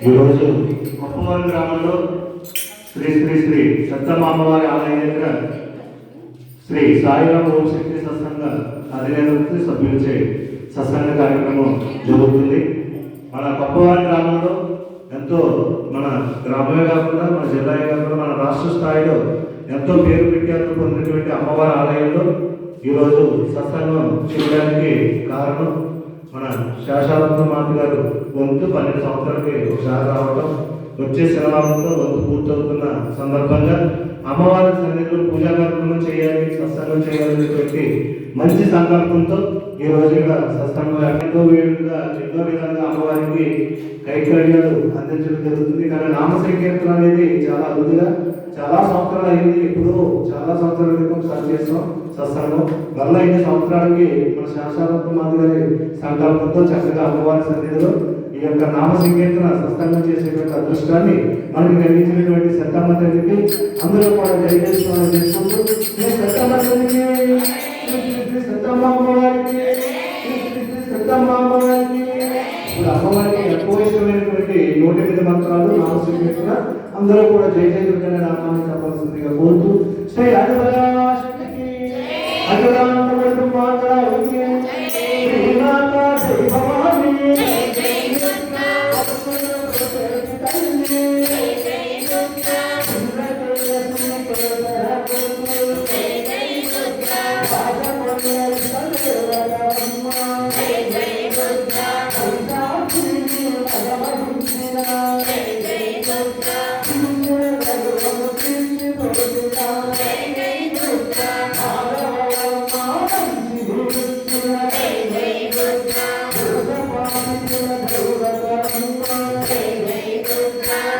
ఈరోజు కొప్పవరం గ్రామంలో శ్రీ శ్రీ శ్రీ సత్తమ్మ అమ్మవారి ఆలయం దగ్గర శ్రీ సాయిరాం ఓం శక్తి సత్సంగ అధినేతృత్వ సభ్యులచే సత్సంగ కార్యక్రమం జరుగుతుంది. మన కొప్పవరం గ్రామంలో ఎంతో మన గ్రామమే కాకుండా మన జిల్లాయే కాకుండా మన రాష్ట్ర స్థాయిలో ఎంతో పేరు ప్రఖ్యాతులు పొందినటువంటి అమ్మవారి ఆలయంలో ఈరోజు సత్సంగం చేయడానికి కారణం మన శేషానంద మాత గారు వంతు పన్నెండు సంవత్సరాలకి ఒకసారి రావడం వచ్చే శనివారంతో వంతు పూర్తవుతున్న సందర్భంగా అమ్మవారి సన్నిధిలో పూజా కార్యక్రమం చేయాలి సత్సంగం చేయాలనేటువంటి మంచి సంకల్పంతో ఈ రోజు ఇక్కడ సత్సంగం వేడుగా ఎన్నో విధాలుగా అమ్మవారికి కైకర్యాలు అందించడం జరుగుతుంది. కానీ నామ సంకీర్తన అనేది చాలా అరుదుగా చాలా సంవత్సరాలు అయింది ఇప్పుడు చాలా సంవత్సరాల క్రితం స్టార్ట్ చేస్తాం సత్సంగం. మరలా ఇన్ని సంవత్సరాలకి మన శాశ్వత మాది గారి సంకల్పంతో చక్కగా అమ్మవారి సన్నిధిలో ఈ యొక్క నామ సంకీర్తన సత్సంగం చేసేటువంటి అదృష్టాన్ని మనకి కలిగించినటువంటి సత్తమ్మ తల్లికి అందులో కూడా జయజేసుకోవాలని చెప్పుకుంటూ శ్రీ తల్లికి సత్తమ్మ అమ్మవారికి సత్తమ్మ అమ్మవారికి ఇప్పుడు అమ్మవారికి ఎక్కువ ఇష్టమైనటువంటి నూట ఎనిమిది మంత్రాలు అందరూ కూడా జయ జయ దుర్గనే నామాన్ని చెప్పాల్సిందిగా కోరుతూ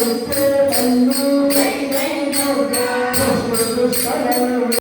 sempre.